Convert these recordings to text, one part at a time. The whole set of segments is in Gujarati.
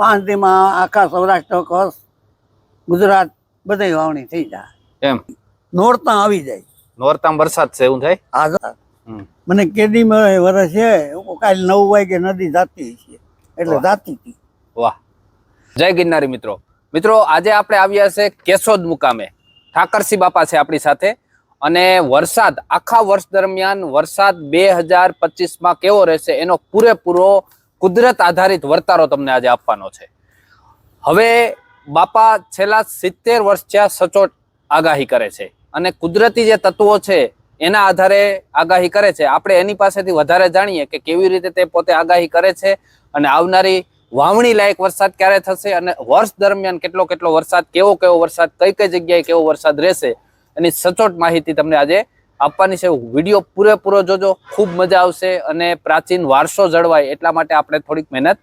પાંચ દીમાં આખા સૌરાષ્ટ્ર કચ્છ ગુજરાત બધી વાવણી થઈ જાય. એમ. નોરતા આવી જાય. નોરતા વરસાદ છે એવું થાય? હા. મને કેદી વરસ છે કાલે નવ વાગે નદી જાતી છે એટલે જાતી હતી. વાહ. જય ગિરનારી મિત્રો. મિત્રો આજે આપણે આવ્યા છે કેશોદ મુકામે. ઠાકરસિંહ બાપા છે આપણી સાથે. અને વરસાદ આખા વર્ષ દરમિયાન વરસાદ બે હજાર પચીસમાં કેવો રહેશે એનો પૂરેપૂરો કુદરત આધારિત વર્તારો તમને આજે આપવાનો છે. હવે બાપા છેલ્લા સિત્તેર વર્ષ થયા સચોટ આગાહી કરે છે અને કુદરતી જે તત્વો છે એના આધારે આગાહી કરે છે. આપણે એની પાસેથી વધારે જાણીએ કે કેવી રીતે તે પોતે આગાહી કરે છે અને આવનારી વાવણી લાયક વરસાદ ક્યારે થશે અને વર્ષ દરમિયાન કેટલો કેટલો વરસાદ, કેવો કેવો વરસાદ, કઈ કઈ જગ્યાએ કેવો વરસાદ રહેશે એની સચોટ માહિતી તમને આજે આપવાની છે. વીડિયો પૂરેપૂરો જોજો. ખૂબ મજા આવશે અને પ્રાચીન વારસો જળવાય એટલા માટે આપણે થોડીક મહેનત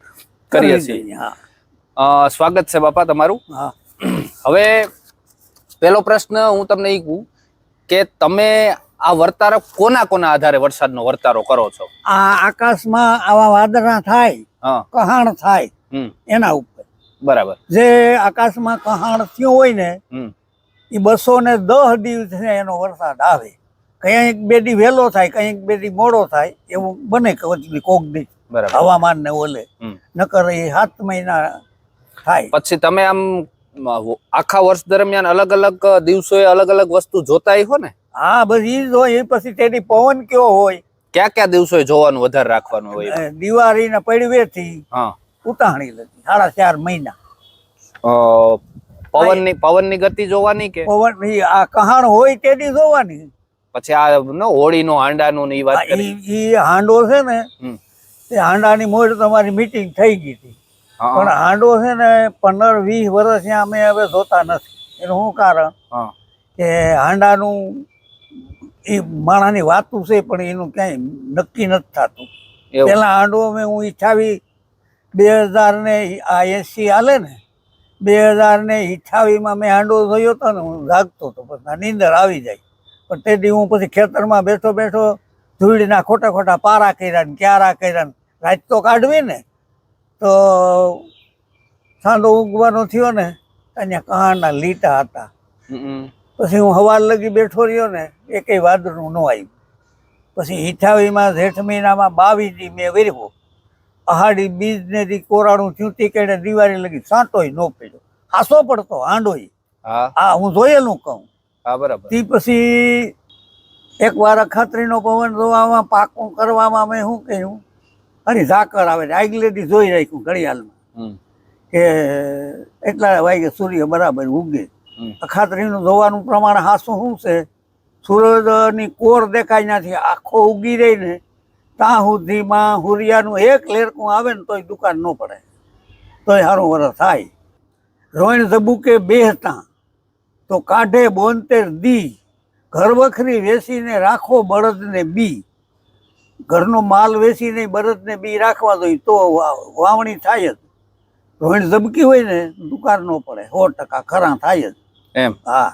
કરીએ છીએ. હા. સ્વાગત છે બાપા તમારું. હા. હવે પેલો પ્રશ્ન હું તમને એ કહું કે તમે આ વર્તારો કોના કોના આધારે વરસાદનો વર્તારો કરો છો? આ આકાશમાં આવા વાદળા થાય કહાણ થાય એના ઉપર. બરાબર. જે આકાશમાં કહાણ થયું હોય ને એ બસો ને દહ દિવસે એનો વરસાદ આવે. કંઈક બે દી વહેલો થાય કંઈક બેડી મોડો થાય એવું બને કવચની કોક દી હવામાન ને ઓલે. નકર એ સાત મહિના થાય. પછી તમે આમ આખા વર્ષ દરમિયાન અલગ અલગ દિવસોએ અલગ અલગ વસ્તુ જોતા હો ને? હા બસ ઈ જ હોય એ પછી તેની પવન કયો હોય. ક્યાં ક્યાં દિવસોએ જોવાનું વધારે રાખવાનું હોય? દિવાળી ને પડવેથી થી ઉતાણી લગી સાડા ચાર મહિના. અ, પવનની પવનની ગતિ જોવાની કે? પવન આ કહાણ હોય તેની જોવાની. પછી આ ન હોળીનો હાંડાનું ને વાત કરી. ઈ હાંડો છે ને. તે હાંડાની મોડ તમારી મીટિંગ થઈ ગઈ હતી. પણ હાંડો છે ને પંદર વીસ વર્ષ અમે હવે જોતા નથી. એનું શું કારણ? કે કે હાંડાનું એ માણાની વાતું છે પણ એનું ક્યાંય નક્કી નથી થતું. પેલા હાંડો અમે હું ઈચ્છાવી બે હજાર ને આ એસી હાલે ને બે હજાર ને ઈચ્છાવીમાં મેં હાંડો જોયો હતો ને હું જાગતો હતો પછી નીંદર આવી જાય. પણ તે દી હું પછી ખેતરમાં બેઠો બેઠો ધૂળીના ખોટા ખોટા પારા કર્યા ને ક્યારા કર્યા ને રાત તો કાઢવી ને તો સાંધો ઉગવાનો થયો ને અહીંયા કહાણના લીટા હતા. પછી હું હવાલ લગી બેઠો રહ્યો ને એકેય વાદળનું ન આવ્યું. પછી હિઠાવીમાં જેઠ મહિનામાં બાવીસથી મેં વેરવો અહાડી બીજ ને દી કોરાણું થયું તે દિવાળી લગી સાંટોય ન પડ્યો. હાસો પડતો હાંડોય. હા. હું જોયેલું કહું. હા બરાબર. તે પછી એક વાર અખાત્રીનો પવન રોવામાં પાકું કરવામાં મેં શું કહ્યું અને ઝાકર આવે આગલેથી જોઈ રાખ્યું ઘડિયાળમાં. કે એટલા વાગે સૂર્ય બરાબર ઉગે. અખાત્રીનું જોવાનું પ્રમાણ હાસું શું છે? સૂરજની કોર દેખાય નથી આખો ઉગી રહી ને ત્યાં સુધીમાં હુરિયાનું એક લેરકું આવે ને તોય દુકાન ન પડે. તોય સારું વરસ થાય. રોઈણ ઝબુકે બેહતા. તો કાઢે બોનતેર દી. ઘર વખરી વેસીને રાખો બળદને બી. ઘરનો માલ વેસીને બળદને બી રાખવા જોઈએ તો વાવણી થાય જ. રોહિણ ધબકી હોય ને દુકાન ન પડે. સો ટકા ખરા થાય જ. એમ? હા.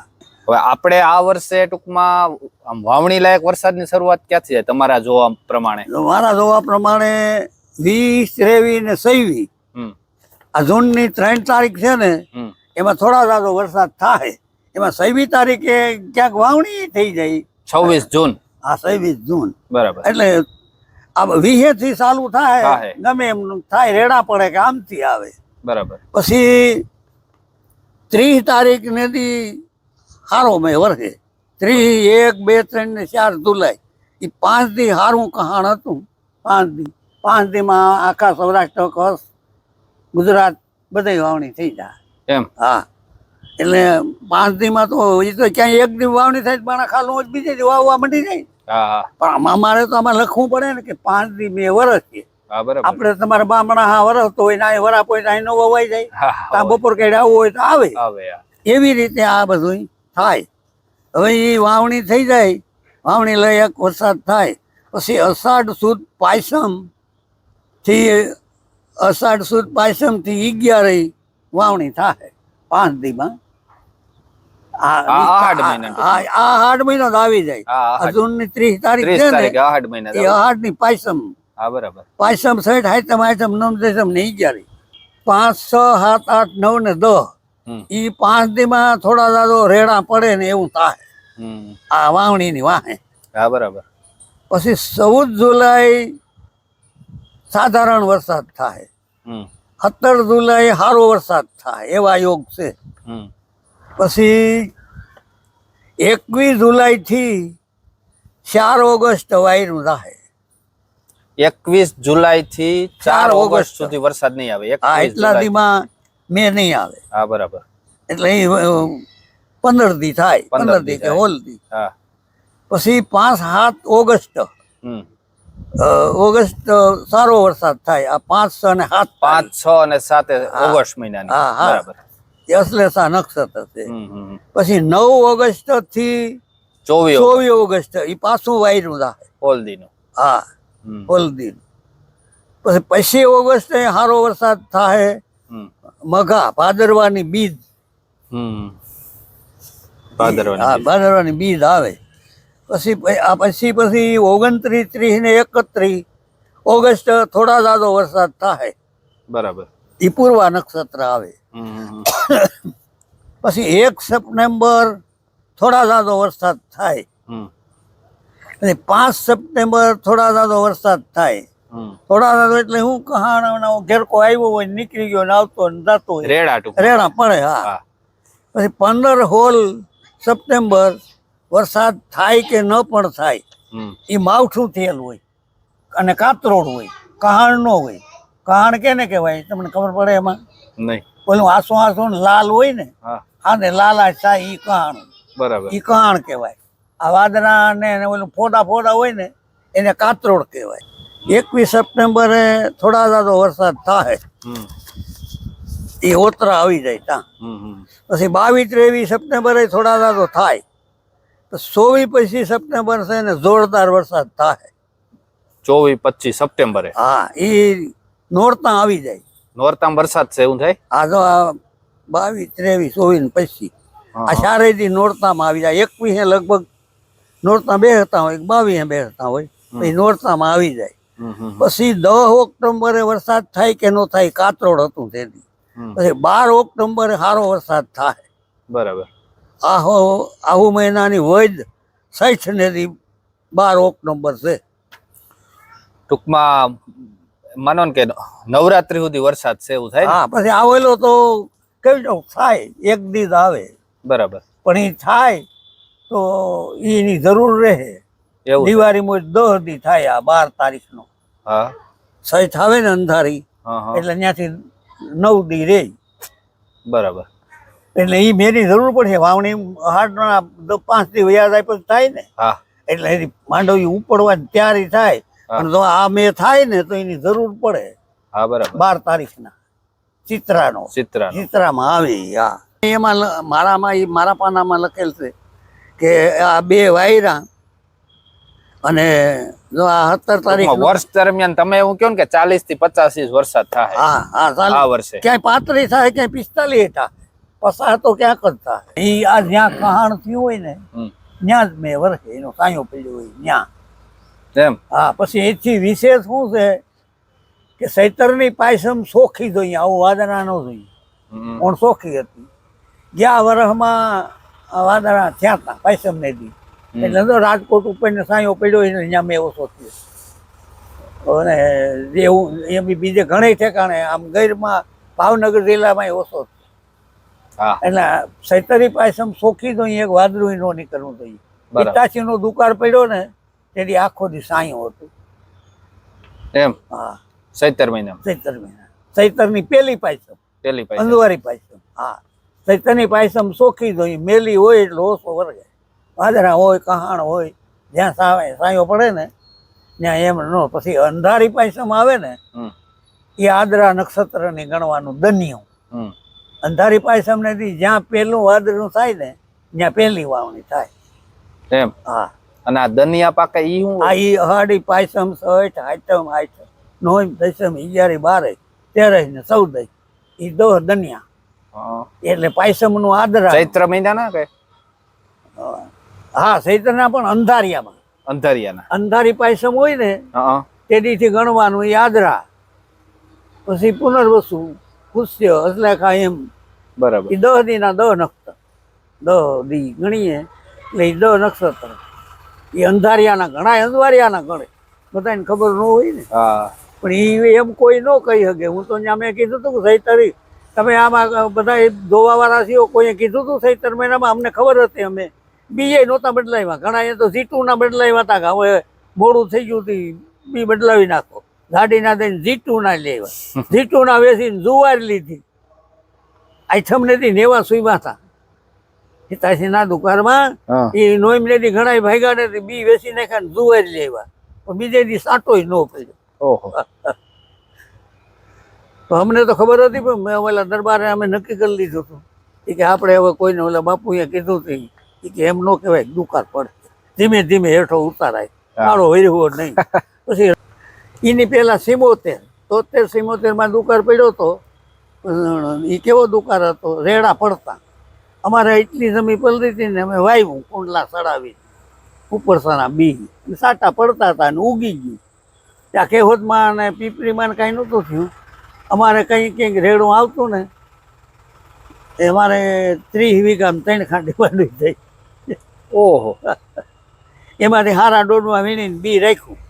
હવે આપણે આ વર્ષે ટૂંકમાં આમ વાવણી લાયક વરસાદની શરૂઆત ક્યાંથી છે તમારા જોવા પ્રમાણે. મારા જોવા પ્રમાણે વીસ ત્રેવી ને સૈવી આ જૂનની ત્રણ તારીખ છે ને એમાં થોડા જાજો વરસાદ થાય. એમાં સૈવી તારીખે ક્યાંક વાવણી થઈ જાય. છવ્વીસ જૂન. આ સૈવીસ જૂન. બરાબર. એટલે આ વીહે થી ચાલુ થાય. ગમે એમ થાય રેડા પડે કે આમથી આવે. બરાબર. પછી ત્રીસ તારીખ ને દી હારો મેં વર્ષે ત્રીસ એક બે ત્રણ ને ચાર જુલાઈ. એ પાંચ દી હારું કહાણ હતું. પાંચ દી. પાંચ દીમાં આખા સૌરાષ્ટ્ર કચ્છ ગુજરાત બધી વાવણી થઈ જાય. એમ. હા. એટલે પાંચ દીમાં તો એ તો ક્યાંય એક દી વાવણી થાય પણ ખાલું જ બીજે દી વાવવા મંડી જાય. પણ આમાં મારે તો આમાં લખવું પડે ને કે પાંચ દી બે વર્ષ છે આપણે તમારે બામણા હા વરસ તો હોય ના હોય તો અહીં નો વવાઈ જાય. ત્યાં બપોર કઈ આવવું હોય તો આવે. એવી રીતે આ બધું થાય. હવે એ વાવણી થઈ જાય. વાવણી લઈ એક વરસાદ થાય. પછી અષાઢ સુદ પાયસમથી અષાઢ સુદ પાયસમથી અગિયાર વાવણી થાય પાંચ દીમાં આહાડ મહિના આવી જાય. ત્રીસ તારીખ છે ને આહાડ મહિના એ આહાડની પાયસમ. હા બરાબર. પાયસમ સહિત હાયતમ હાયતમ નમ દેસમ ને અગિયાર પાંચ છ સાત આઠ નવ ને ઈ પાંચ દીમાં થોડા દાદો રેડા પડે ને એવું થાય. આ આ વાવણીની વાહે. હા બરાબર. પછી ચૌદ જુલાઈ સાધારણ વરસાદ થાય. સત્તર જુલાઈ સારો વરસાદ થાય. એવા યોગ છે. પછી એકવીસ જુલાઈથી ચાર ઓગસ્ટ વાયરું થાય. એકવીસ જુલાઈ થી ચાર ઓગસ્ટ સુધી વરસાદ નહીં આવે. આ 21 એટલા દીમાં મે નહીં આવે. હા બરાબર. એટલે પંદર દી થાય. પંદર દી કે હોલ દી હા. પછી પાંચ સાત ઓગસ્ટ. ઓગસ્ટ સારો વરસાદ થાય. આ પાંચ છ અને સાત પાંચ છ અને સાત ઓગસ્ટ મહિનાની. હા, હા. બરાબર. એ અશ્લેષા નક્ષત્ર છે. પછી નવ ઓગસ્ટથી ચોવીસ ચોવીસ ઓગસ્ટ એ પાછું વાયરું થાય હોલદી નું હા હમ. હોલદી પછી પછી ઓગસ્ટ સારો વરસાદ થાય મઘા ભાદરવાની બીજ. ભાદરવાની બીજ. આવે. પછી આ પછી પછી ઓગણત્રીસ ત્રીસ ને એકત્રીસ ઓગસ્ટ થોડા જાદો વરસાદ થાય બરાબર. એ પૂર્વા નક્ષત્ર આવે. પછી એક સપ્ટેમ્બર થોડા ઝાદો વરસાદ થાય. અને પાંચ સપ્ટેમ્બર થોડા ઝાદો વરસાદ થાય. થોડા જાજો એટલે હું કહાણા ઘેરકો આવ્યો હોય નીકળી ગયો ને આવતો ને જતો હોય. રેડા પડે હા. પછી પંદર હોલ સપ્ટેમ્બર વરસાદ થાય કે ન પણ થાય એ માવઠું થયેલ હોય અને કાતરોડ હોય કહાણ ન હોય. કહાણ કેને કહેવાય? તમને ખબર પડે એમાં? નહીં. ઓલું આસો આસો ને લાલ હોય ને હા. ને લાલા થાય ઈ કહાણ બરાબર. ઈ કહાણ કહેવાય. આ વાદરા ને એને ઓલું ફોડા ફોડા હોય ને એને કાતરોડ કહેવાય. એકવીસ સપ્ટેમ્બરે થોડા જાદો વરસાદ થાય. એ ઓતરા આવી જાય ત્યાં. પછી બાવીસ ત્રેવીસ સપ્ટેમ્બરે થોડા દાદો થાય. તો સોવી પચીસ સપ્ટેમ્બર છે ને જોરદાર વરસાદ થાય. ચોવીસ પચીસ સપ્ટેમ્બરે. હા એ નોરતા આવી જાય. નોરતામ વરસાદ છે એવું થાય? આ જો બાવીસ ત્રેવીસ ચોવીસ હા, આ ચારેયથી નોરતામાં આવી જાય. એકવીસે લગભગ નોરતા બેસતા હોય બાવીસે બેસતા હોય પછી નોરતામાં આવી જાય. પછી દસ ઓક્ટોબરે વરસાદ થાય કે ન થાય કાતરોડ હતું તેની. પછી બાર ઓક્ટોબરે સારો વરસાદ થાય. બરાબર. આહો આહુ મહિનાની વૈદ સૈઠ ને બાર ઓક્ટોબર છે. ટૂંકમાં માનો કે નવરાત્રી સુધી વરસાદ છે એવું થાય હા પછી આવેલો તો કેવી થાય? એક દીધ આવે. બરાબર. પણ એ થાય તો એની જરૂર રહે. એવું દિવાળી દિવાળીમાં દસ દી થાય આ બાર તારીખ નો હા. સહિત આવે ને અંધારી એટલે ત્યાંથી નવ દી રે બરાબર. એટલે એ મેની જરૂર પડશે. વાવણી હાટના દ- પાંચ દી વ્યાજ આપ્યો થાય ને. હા. એટલે એની માંડવી ઉપડવાની ત્યારે થાય. અને જો આ મે થાય ને તો એની જરૂર પડે. હા બરાબર. બાર તારીખના. ચિત્રાનો. ચિત્રા ચિત્રામાં આવે હા. એમાં મારામાં એ મારા પાનામાં લખેલ છે કે આ બે વાયરા અને જો આ સત્તર તારીખ વર્ષ દરમિયાન તમે એવું કહો ને કે ચાલીસથી પચાસ ઇંચ વરસાદ થાય. હા હા આ વર્ષે. ક્યાંય પાંત્રીસ થાય ક્યાંય પિસ્તાલીસ થાય પસાર તો ક્યાંક જ થાય. એ આ જ્યાં કહાણ થયું હોય ને ત્યાં જ મેં વરસે એનો સાયો પડ્યો હોય ત્યાં. એમ? હા પછી એથી વિશેષ શું છે કે સૈતરની પાયસમ સોખી જોઈએ આવું વાદળા ન જોઈએ. પણ સોખી હતી? ગયા વર્ષમાં વાદરા થયા હતા પાયસમ ને દી. એટલે તો રાજકોટ ઉપર ને સાયો પડ્યો એટલે અહીંયા મેં એવો થયો અને જેવું એમ બીજે ઘણે ઠેકાણે આમ ગૈરમાં ભાવનગર જિલ્લામાં ઓછો થયો. હા. એટલે સૈતરી પાયસમ સોખી જોઈએ એક વાદળું નો નીકળવું જોઈએ. નો દુકાળ પડ્યો ને તેથી આખો દી સાયો હતું. એમ? હા. સત્તર મહિના ચૈતર મહિના. ચૈતરની પેલી પાયસમ. પેલી પાયસમ. અંદવારી પાયસમ. હા. ચૈતરની પાયસમ સોખી જોઈએ મેલી હોય એટલે ઓછો વર્ગે. વાદરા હોય કહાણ હોય જ્યાં સાવે સાયો પડે ને ત્યાં એમ ન. પછી અંધારી પાયસમ આવે ને. એ આદરા નક્ષત્રની ગણવાનું દનિયું. અંધારી પાયસમ ને દી જ્યાં પહેલું વાદળું થાય ને ત્યાં પહેલી વાવણી થાય. એમ? હા. અને આ દનિયા પાકે ઈ હું આ ઈ અહાડી પાયસમ સઠ આઈટમ આઈટમ નોમ દસમ અગિયારી બારે તેરે ને ચૌદ. ઈ દો દનિયા. હા. એટલે પાયસમનું આદરા. ચૈત્ર મહિના ના કે? હા ચૈતરના પણ અંધારિયામાં. અંધારિયાના. અંધારી પાયસમ હોય ને હા. તેદીથી ગણવાનું ઈ આદરા. પછી પુનર્વસુ પુષ્ય અસલેખા એમ. બરાબર. ઈ દહ દીના દહ નક્ષત્ર. દહ દી ગણીએ એટલે ઈ દહ નક્ષત્ર. એ અંધારિયાના ઘણા અંધારિયાના ગણે બધાને ખબર ન હોય ને. પણ એ એમ કોઈ ન કહી શકે. હું તો ત્યાં મેં કીધું હતું કે સૈતરી તમે આમાં બધા ધોવાવાળા છીએ કોઈએ કીધું હતું સૈતર મહિનામાં? અમને ખબર હતી અમે. બીજે નહોતા બદલાવ્યા. ઘણા એ તો ઝીટુના બદલાવ્યા હતા કે હવે મોડું થઈ ગયું હતું બી બદલાવી નાખો. ગાડીના દઈને ઝીટુના લેવા. ઝીટુના વેસીને જુવાર લીધી. આઈથમ નથી નેવા સુઈમાં હતા. હિતાશીના દુકાનમાં હા. એ નોઈમ લેતી ઘણા ભાગ્યા બી વેચી નાખ્યા ને જુવાર લેવા પણ બીજે દી સાટો ન પડ્યો. તો અમને તો ખબર હતી પણ મેં ઓલા દરબારે અમે નક્કી કરી લીધું હતું. કે આપણે હવે કોઈને ઓલા બાપુએ કીધું હતું કે એમ ન કહેવાય દુકાળ પડે ધીમે ધીમે હેઠો ઉતારાય. કાળો હર્યો નહીં. પછી એની પહેલા સિમોતેર. તોતેર સિમોતેરમાં દુકાળ પડ્યો હતો એ કેવો દુકાળ હતો? રેડા પડતા. અમારે એટલી જમી પલરી હતી ને અમે વાવ્યું કુંડલા સડાવી ઉપર સણા બી સાટા પડતા હતા અને ઉગી ગયું. ત્યાં કેહોદમાં અને પીપળીમાં કાંઈ નહોતું થયું. અમારે કંઈ કંઈક રેડું આવતું ને એ અમારે ત્રીસ વીઘામાં ત્રણ ખાંડી માંડવી થઈ. ઓહો. એમાંથી હારા ડોડમાં વીણીને બી રાખ્યું.